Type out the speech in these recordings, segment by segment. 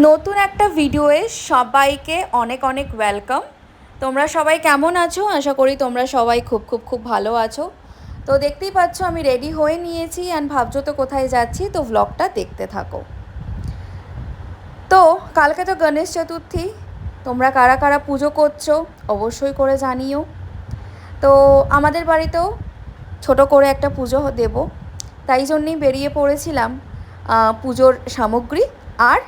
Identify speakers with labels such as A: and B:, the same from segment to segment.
A: নতুন একটা ভিডিওয়ে সবাইকে অনেক অনেক ওয়েলকাম তোমরা সবাই কেমন আছো? আশা করি তোমরা সবাই খুব খুব খুব ভালো আছো। তো দেখতেই পাচ্ছ, আমি রেডি হয়ে নিয়েছি অ্যান্ড ভাবছ তো কোথায় যাচ্ছি? তো ভ্লগটা দেখতে থাকো। তো কালকে তো গণেশ চতুর্থী, তোমরা কারা কারা পুজো করছ অবশ্যই করে জানিও। তো আমাদের বাড়িতেও ছোট করে একটা পুজো দেব, তাই জন্যেই বেরিয়ে পড়েছিলাম পুজোর সামগ্রী আর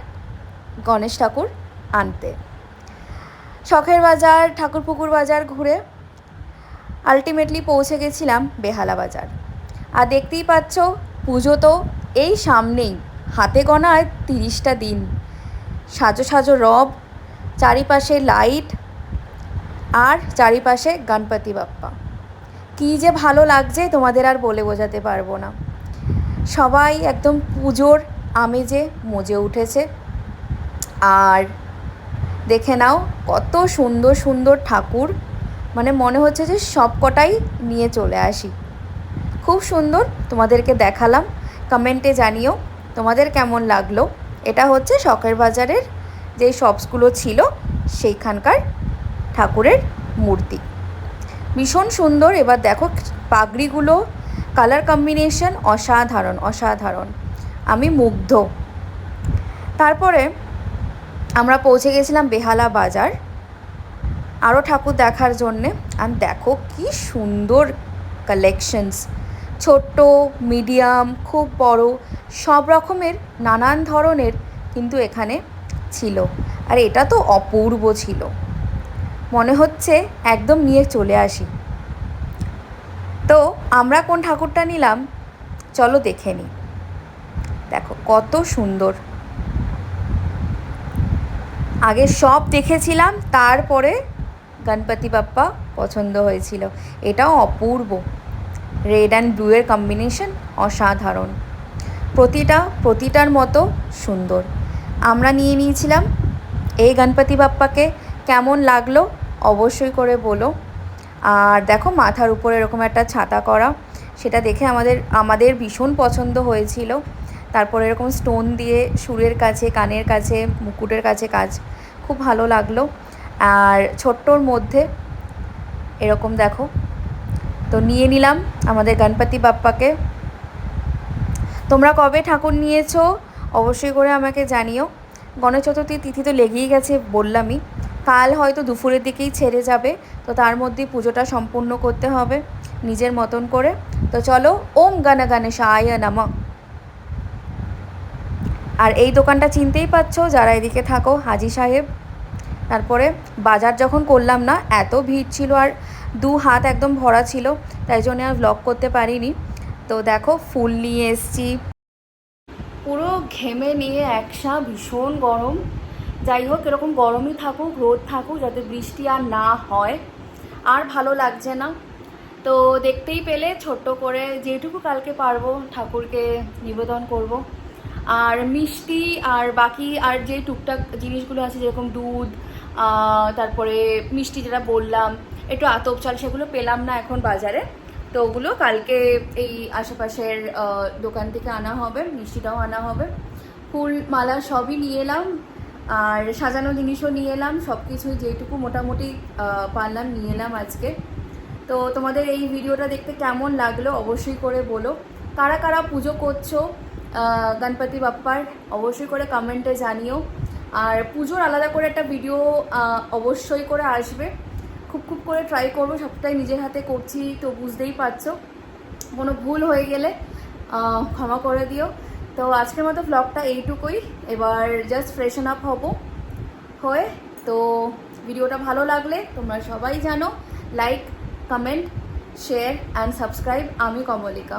A: গণেশ ঠাকুর আনতে। শখের বাজার, ঠাকুরপুকুর বাজার ঘুরে আলটিমেটলি পৌঁছে গেছিলাম বেহালা বাজার। আর দেখতেই পাচ্ছ, পুজো তো এই সামনেই, হাতে আর তিরিশটা দিন। সাজো সাজো রব, চারিপাশে লাইট আর চারিপাশে গণপতি বাপ্পা। কী যে ভালো লাগছে তোমাদের আর বলে বোঝাতে পারব না। সবাই একদম পুজোর আমেজে মজে উঠেছে। আর দেখে নাও কত সুন্দর সুন্দর ঠাকুর। মানে মনে হচ্ছে যে সব কটাই নিয়ে চলে আসি। খুব সুন্দর তোমাদেরকে দেখালাম। কমেন্টে জানিও তোমাদের কেমন লাগল। এটা হচ্ছে শখের বাজারের যে শপসগুলো ছিল, সেইখানকার ঠাকুরের মূর্তি। ভীষণ সুন্দর। এবার দেখো পাগড়িগুলো কালার কম্বিনেশন অসাধারণ অসাধারণ। আমি মুগ্ধ। তারপরে আমরা পৌঁছে গেছিলাম বেহালা বাজার। আরও ঠাকুর দেখার জন্যে। আর দেখো কি সুন্দর কালেকশনস ছোট্ট মিডিয়াম খুব বড়, সব রকমের, নানান ধরনের কিন্তু এখানে ছিল। আর এটা তো অপূর্ব ছিল। মনে হচ্ছে একদম নিয়ে চলে আসি। তো আমরা কোন ঠাকুরটা নিলাম? চলো দেখে নিই দেখো কত সুন্দর। আগে সব দেখেছিলাম, তারপরে গণপতি বাপ্পা পছন্দ হয়েছিল। এটাও অপূর্ব। রেড অ্যান্ড ব্লুয়ের কম্বিনেশন অসাধারণ। প্রতিটা, প্রতিটার মতো সুন্দর। আমরা নিয়ে নিয়েছিলাম, এই গণপতি বাপ্পাকে কেমন লাগল অবশ্যই করে বলো। আর দেখো মাথার উপরে এরকম একটা ছাতা করা, সেটা দেখে আমাদের আমাদের ভীষণ পছন্দ হয়েছিল। তারপর এরকম স্টোন দিয়ে সুরের কাছে, কানের কাছে, মুকুটের কাছে কাজ খুব ভালো লাগল। আর ছোট্টর মধ্যে এরকম দেখো, তো নিয়ে নিলাম আমাদের গণপতি বাপ্পাকে। তোমরা কবে ঠাকুর নিয়েছো অবশ্যই করে আমাকে জানিও। গণেশ চতুর্থী তিথি তো লেগেই গেছে বললামই। কাল হয়তো দুপুরের দিকেই ছেড়ে যাবে, তো তার মধ্যেই পুজোটা সম্পূর্ণ করতে হবে নিজের মতন করে। তো চলো ওম গানা গণ গণেশায় নমঃ। আর এই দোকানটা চিনতেই পাচ্ছ, যারা এদিকে থাকো, হাজি সাহেব। তারপরে বাজার যখন করলাম না, এত ভিড় ছিল আর দু হাত একদম ভরা ছিল, তাই জন্য আর ব্লগ করতে পারিনি। তো দেখো, ফুল নিয়ে এসছি। পুরো ঘেমে নিয়ে একসা ভীষণ গরম। যাই হোক, এরকম গরমই থাকুক, রোদ থাকুক, যাতে বৃষ্টি আর না হয়, আর ভালো লাগছে না। তো দেখতেই পেলে, ছোট্ট করে যেটুকু কালকে পারব, ঠাকুরকে নিবেদন করব। আর মিষ্টি আর বাকি আর যে টুকটাক জিনিসগুলো আছে, যেরকম দুধ তারপরে মিষ্টি যেটা বললাম, একটু আতপ চাল, সেগুলো পেলাম না এখন বাজারে। তো ওগুলো কালকে এই আশেপাশের দোকান থেকে আনা হবে, মিষ্টিটাও আনা হবে। ফুল মালা সবই নিয়ে এলাম, আর সাজানো জিনিসও নিয়ে এলাম সব কিছুই যেটুকু মোটামুটি পারলাম নিয়ে এলাম আজকে। তো তোমাদের এই ভিডিওটা দেখতে কেমন লাগল অবশ্যই করে বলো। কারা কারা পুজো করছ গণপতি বাপ্পার। অবশ্যই করে কমেন্টে জানিও। আর পুজোর আলাদা করে একটা ভিডিও অবশ্যই করে আসবে। খুব খুব করে ট্রাই করব, সবটাই নিজের হাতে করছি, তো বুঝতেই পারছ। কোনো ভুল হয়ে গেলে ক্ষমা করে দিও। তো আজকের মতো ব্লগটা এইটুকুই। এবার জাস্ট ফ্রেশন আপ হব হয়ে। তো ভিডিওটা ভালো লাগলে তোমরা সবাই জানো like comment share and subscribe আমি কমলিকা।